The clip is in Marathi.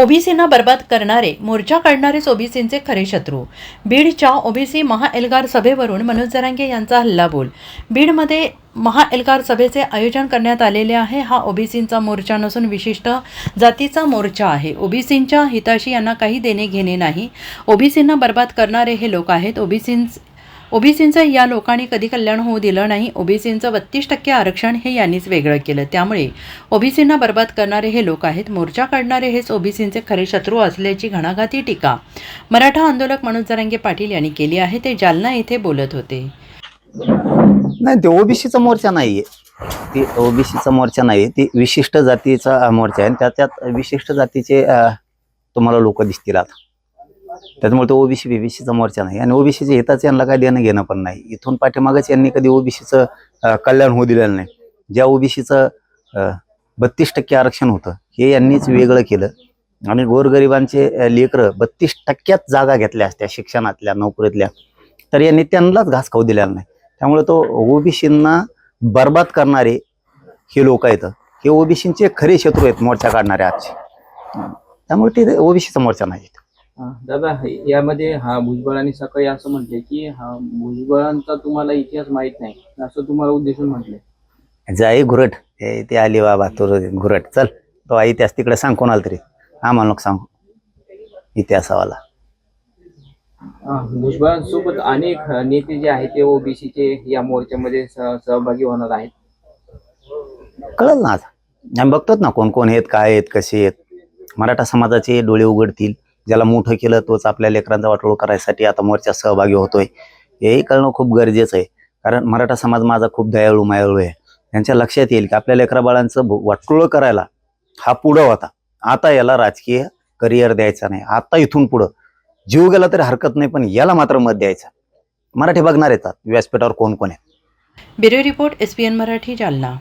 ओबीसींना बर्बाद करणारे मोर्चा काढणारेच ओबीसींचे खरे शत्रू. बीडच्या ओबीसी महाएल्गार सभेवरून मनोज जरांगे यांचा हल्लाबोल. बीडमध्ये महाएल्गार सभेचे आयोजन करण्यात आलेले आहे. हा ओबीसींचा मोर्चा नसून विशिष्ट जातीचा मोर्चा आहे. ओबीसींच्या हिताशी यांना काही देणे घेणे नाही. ओबीसींना बर्बाद करणारे हे लोक आहेत. ओबीसीं ओबीसींचं या लोकांनी कधी कल्याण होऊ दिलं नाही. ओबीसींचं बत्तीस टक्के आरक्षण हे यांनीच वेगळं केलं. त्यामुळे ओबीसींना बर्बाद करणारे हे लोक आहेत. मोर्चा काढणारे हेच ओबीसींचे खरे शत्रू असल्याची घणाघाती टीका मराठा आंदोलक मनोज जरांगे पाटील यांनी केली आहे. ते जालना येथे बोलत होते. नाही ते ओबीसीचा मोर्चा नाहीये. ती ओबीसीचा मोर्चा नाही ती विशिष्ट जातीचा मोर्चा आहे. आणि त्याच्यात विशिष्ट जातीचे तुम्हाला लोक दिसतील आता. त्याच्यामुळे तो ओबीसी बीबीसीचा मोर्चा नाही. आणि ओबीसीच्या हिताचं यांना काय देणं घेणं पण नाही. इथून पाठीमागच यांनी कधी ओबीसीचं कल्याण होऊ दिलेलं नाही. ज्या ओबीसीचं बत्तीस टक्के आरक्षण होतं हे यांनीच वेगळं केलं. आणि गोरगरिबांचे लेकरं बत्तीस टक्क्यात जागा घेतल्या असत्या शिक्षणातल्या नोकरीतल्या. तर यांनी त्यांनाच घास खाऊ दिलेला नाही. त्यामुळे तो ओबीसींना बर्बाद करणारे हे लोक आहेत. हे ओबीसींचे खरे शत्रू आहेत मोर्चा काढणारे आजचे. त्यामुळे ते ओबीसीचा मोर्चा नाही दादा यामध्ये हा भुजबळ आणि सकाळी असं म्हटले की हा भुजबळांचा तुम्हाला इतिहास माहीत नाही असं तुम्हाला उद्देशून म्हटले. जाई घुरट. हे ते आली बाबा तो घुरट. चल तो इतिहास तिकडे सांग कोणाला तरी. आम्हाला नको सांगू. इतिहासावाला. भुजबळांसोबत अनेक नेते जे आहेत ते ओबीसीचे या मोर्चामध्ये सह- सहभागी होणार आहेत. कळलं ना आता. आम्ही बघतोच ना कोण कोण आहेत काय आहेत कसे आहेत. मराठा समाजाचे डोळे उघडतील. ज्याला मोठं केलं तोच आपल्या लेकरांचा वाटोळ करायसाठी आता मोर्चा सहभागी होतोय. हेही कळणं खूप गरजेचं आहे. कारण मराठा समाज माझा खूप दयाळू मायाळू आहे. त्यांच्या लक्षात येईल की आपल्या लेकरा बाळांचं वाटोळं करायला हा पुढं होता. आता याला राजकीय करिअर द्यायचा नाही. आता इथून पुढं. जीव गेला तरी हरकत नाही पण याला मात्र मत द्यायचं. मराठी बघणार येतात. व्यासपीठावर कोण कोण आहे? Bureau report S Marathi Jalna.